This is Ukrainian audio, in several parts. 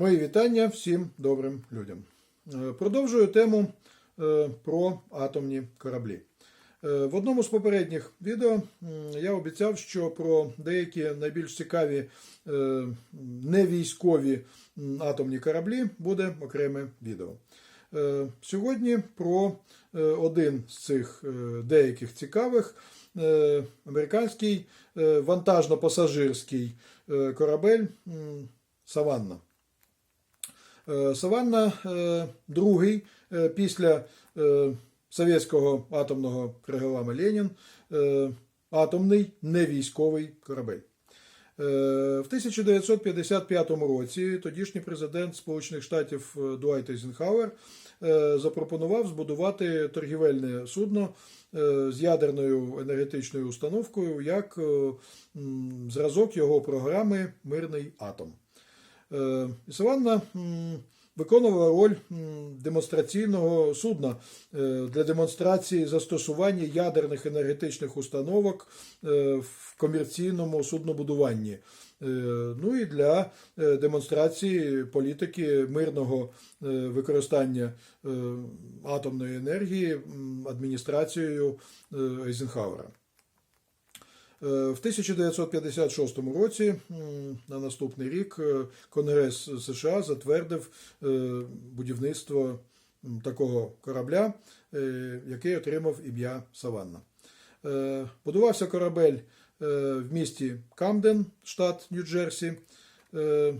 Мої вітання всім добрим людям. Е, Продовжую тему е, про атомні кораблі. Е, В одному з попередніх відео я обіцяв, що про деякі найбільш цікаві невійськові атомні кораблі буде окреме відео. Сьогодні про один з цих деяких цікавих американський вантажно-пасажирський корабель Саванна. Е, Саванна е, другий е, після совєтського атомного кригелама Ленін атомний невійськовий корабель. В 1955 році тодішній президент Сполучених Штатів Дуайт Ейзенхауер запропонував збудувати торгівельне судно з ядерною енергетичною установкою як зразок його програми Мирний атом. Е, і Саванна м, виконувала роль демонстраційного судна е, для демонстрації застосування ядерних енергетичних установок е, в комерційному суднобудуванні. Ну і для демонстрації політики мирного використання атомної енергії адміністрацією Ейзенхауера. Е, В 1956 році, на наступний рік, е, Конгрес США затвердив е, будівництво такого корабля, який отримав ім'я Саванна. Будувався корабель в місті Камден, штат Нью-Джерсі. Е,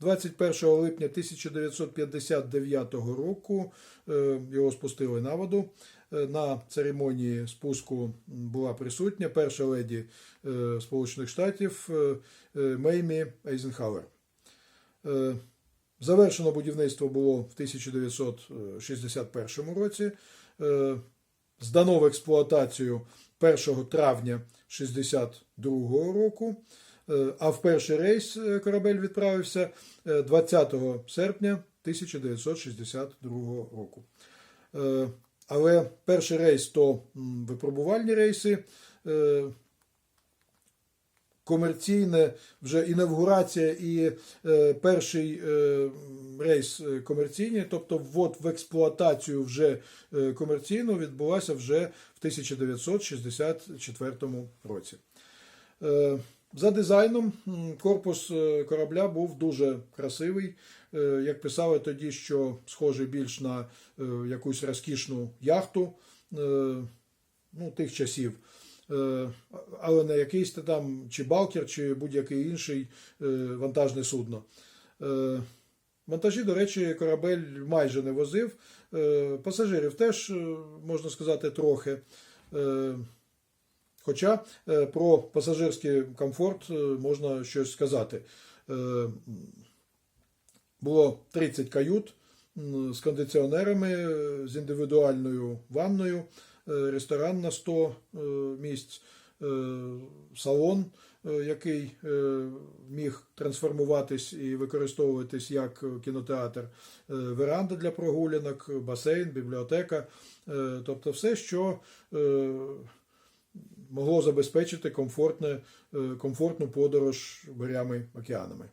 21 липня 1959 року його спустили на воду. Е, На церемонії спуску була присутня перша леді е, Сполучених Штатів е, Меймі Ейзенхауер. Завершено будівництво було в 1961 році. Здано в експлуатацію 1 травня 1962 року. А в перший рейс корабель відправився е, 20 серпня 1962 року. Але перший рейс то випробувальні рейси, е, комерційне вже інавгурація і е, перший е, рейс комерційний, тобто ввод в експлуатацію вже комерційно відбулася вже в 1964 році. За дизайном корпус е, корабля був дуже красивий. Е, Як писали тоді, що схожий більш на е, якусь розкішну яхту ну, тих часів. Але не якийсь там чи балкер, чи будь-який інший вантажне судно. Вантажі, до речі, корабель майже не возив. Пасажирів теж, можна сказати, трохи. Хоча е, про пасажирський комфорт е, можна щось сказати. Е, Було 30 кают з кондиціонерами, з індивідуальною ванною, ресторан на 100 е, місць, салон, який міг трансформуватись і використовуватись як кінотеатр, веранда для прогулянок, басейн, бібліотека, тобто все, що могло забезпечити комфортне, е, комфортну подорож морями океанами.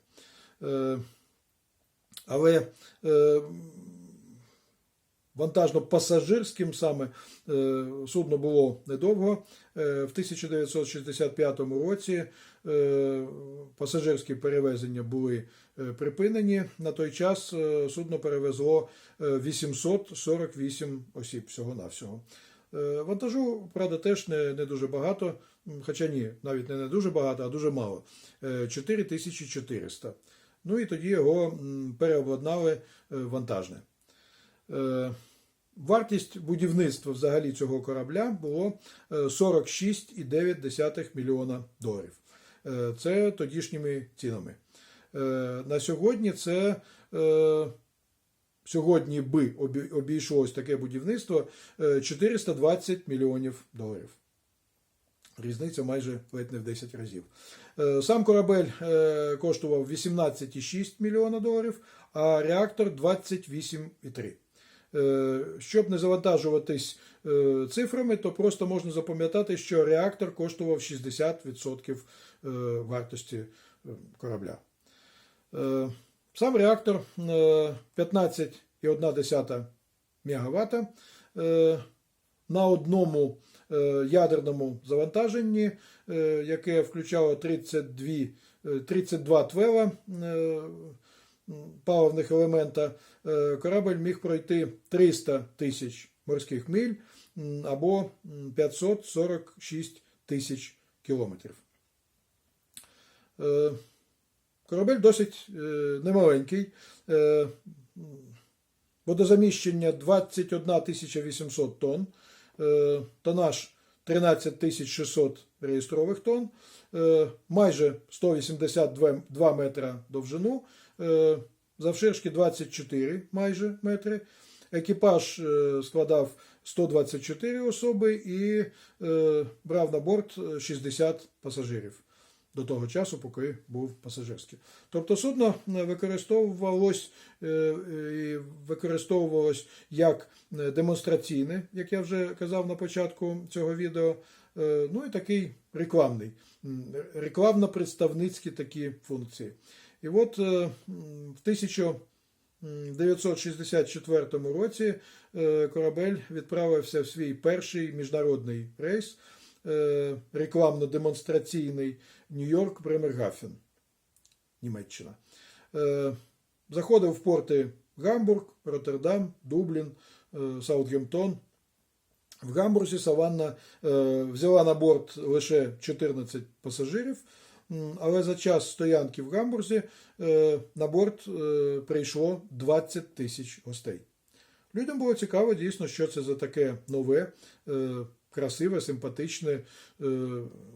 Е, Але е, вантажно-пасажирським саме судно було недовго. В 1965 році пасажирські перевезення були припинені. На той час судно перевезло е, 848 осіб всього-навсього. Е, Вантажу, правда, теж не, не дуже багато, хоча ні, навіть не, не дуже багато, а дуже мало. Е, 4400. Ну і тоді його переобладнали е, вантажне. Е, Вартість будівництва взагалі цього корабля було е, 46,9 мільйона доларів. Е, Це тодішніми цінами. Е, На сьогодні це е, сьогодні би обійшлось таке будівництво е, 420 мільйонів доларів. Різниця майже ледь не в 10 разів. Е, Сам корабель е, коштував 18,6 мільйона доларів, а реактор 28,3. Е, Щоб не завантажуватись е, цифрами, то просто можна запам'ятати, що реактор коштував 60% е, вартості е, корабля. Е, Сам реактор е, 15,1 МВт е, на одному е, ядерному завантаженні, е, яке включало 32, е, 32 твела е, паливних елемента, е, корабль міг пройти 300 тисяч морських миль або 546 тисяч кілометрів. Корабель досить е, немаленький. Водозаміщення 21 800 тонн, е, тонаж 13 600 реєстрових тонн, е, майже 182 метра довжину, е, завширшки 24 майже метри. Екіпаж складав 124 особи і брав на борт 60 пасажирів до того часу, поки був пасажирський. Тобто судно використовувалось, е, е, використовувалось як е, демонстраційне, як я вже казав на початку цього відео, е, ну і такий рекламний, рекламно-представницькі такі функції. І от е, в 1964 році е, корабель відправився в свій перший міжнародний рейс е, рекламно-демонстраційний Нью-Йорк Бремергафен, Німеччина. Е, Заходив в порти Гамбург, Роттердам, Дублін, е, Саутгемптон. В Гамбурзі Саванна е, взяла на борт лише 14 пасажирів, але за час стоянки в Гамбурзі е, на борт е, прийшло 20 тисяч гостей. Людям було цікаво дійсно, що це за таке нове, е, красиве, симпатичне, е,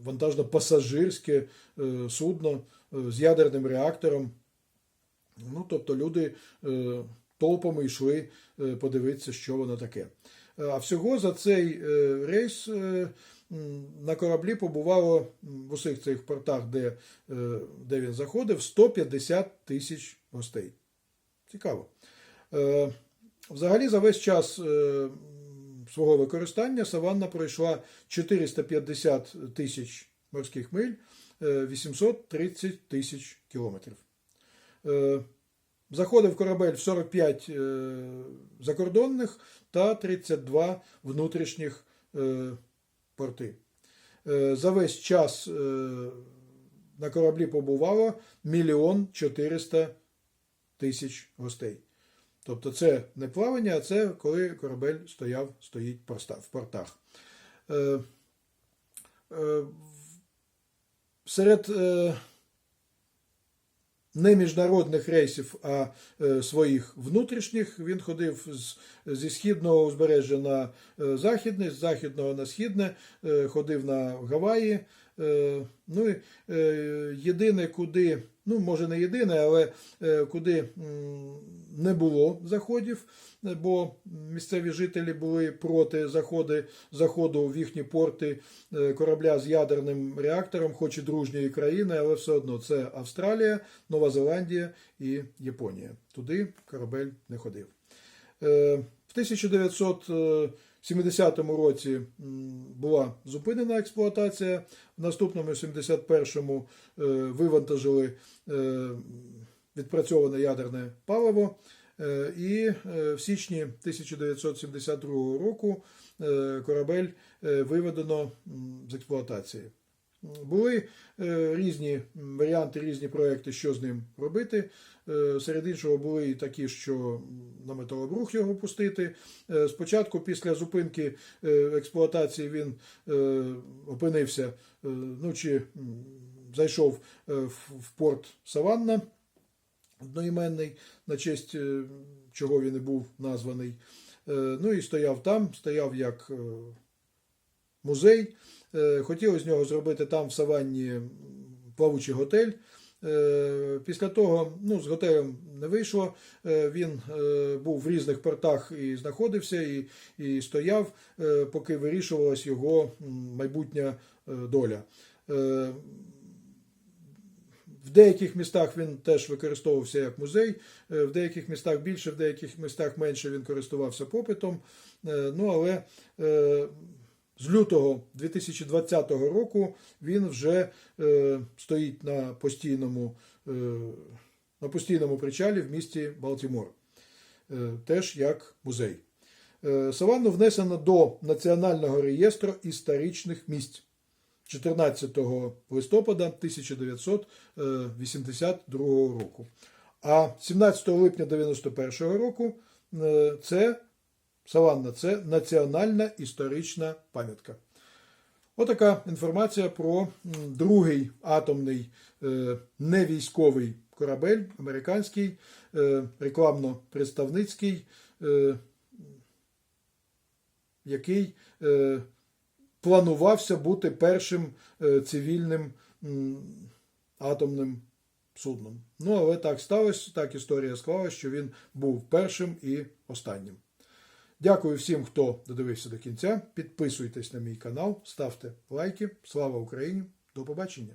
вантажно-пасажирське е, судно е, з ядерним реактором. Ну, тобто люди толпами йшли подивитися, що воно таке. А всього за цей рейс на кораблі побувало в усіх цих портах, де, де він заходив, 150 тисяч гостей. Цікаво. Взагалі, за весь час свого використання Саванна пройшла 450 тисяч морських миль, е, 830 тисяч кілометрів. Е, Заходив корабель в 45 е, закордонних та 32 внутрішніх е, порти. Е, За весь час е, на кораблі побувало мільйон 400 тисяч гостей. Тобто це не плавання, а це коли корабель стояв, стоїть в портах. Е, е, Серед е, не міжнародних рейсів, а е, своїх внутрішніх. Він ходив з, зі східного узбережжя на е, західне, з західного на східне, е, ходив на Гаваї. Е, ну і е, єдине, куди, ну може не єдине, але е, куди не було заходів, бо місцеві жителі були проти заходи, заходу в їхні порти е, корабля з ядерним реактором, хоч і дружньої країни, але все одно це Австралія, Нова Зеландія і Японія. Туди корабель не ходив. Е, В 1970 році була зупинена експлуатація. В наступному 71-му е, вивантажили е, відпрацьоване ядерне паливо. Е, І в січні 1972 року корабель виведено з експлуатації. Були е, різні варіанти, різні проекти, що з ним робити. Е, Серед іншого були і такі, що на металобрух його пустити. Е, Спочатку, після зупинки експлуатації, він опинився, ну чи зайшов в порт Саванна одноіменний, на честь чого він і був названий. Ну і стояв там, стояв як музей. Е, Хотіли з нього зробити там в Саванні плавучий готель. Е, Після того ну, з готелем не вийшло. Е, Він був в різних портах і знаходився, і, і стояв, поки вирішувалась його майбутня доля. В деяких містах він теж використовувався як музей, в деяких містах більше, в деяких містах менше він користувався попитом. Ну, але з лютого 2020 року він вже е, стоїть на постійному е, на постійному причалі в місті Балтімор, е, теж як музей. Е, Саванну внесено до Національного реєстру історичних місць 14 листопада 1982 року. А 17 липня 1991 року е, це Саванна це національна історична пам'ятка. Отака інформація про другий атомний е, невійськовий корабель, американський, е, рекламно-представницький, е, який планувався бути першим цивільним атомним судном. Ну, але так сталося, так історія склалася, що він був першим і останнім. Дякую всім, хто додивився до кінця. Підписуйтесь на мій канал, ставте лайки. Слава Україні! До побачення!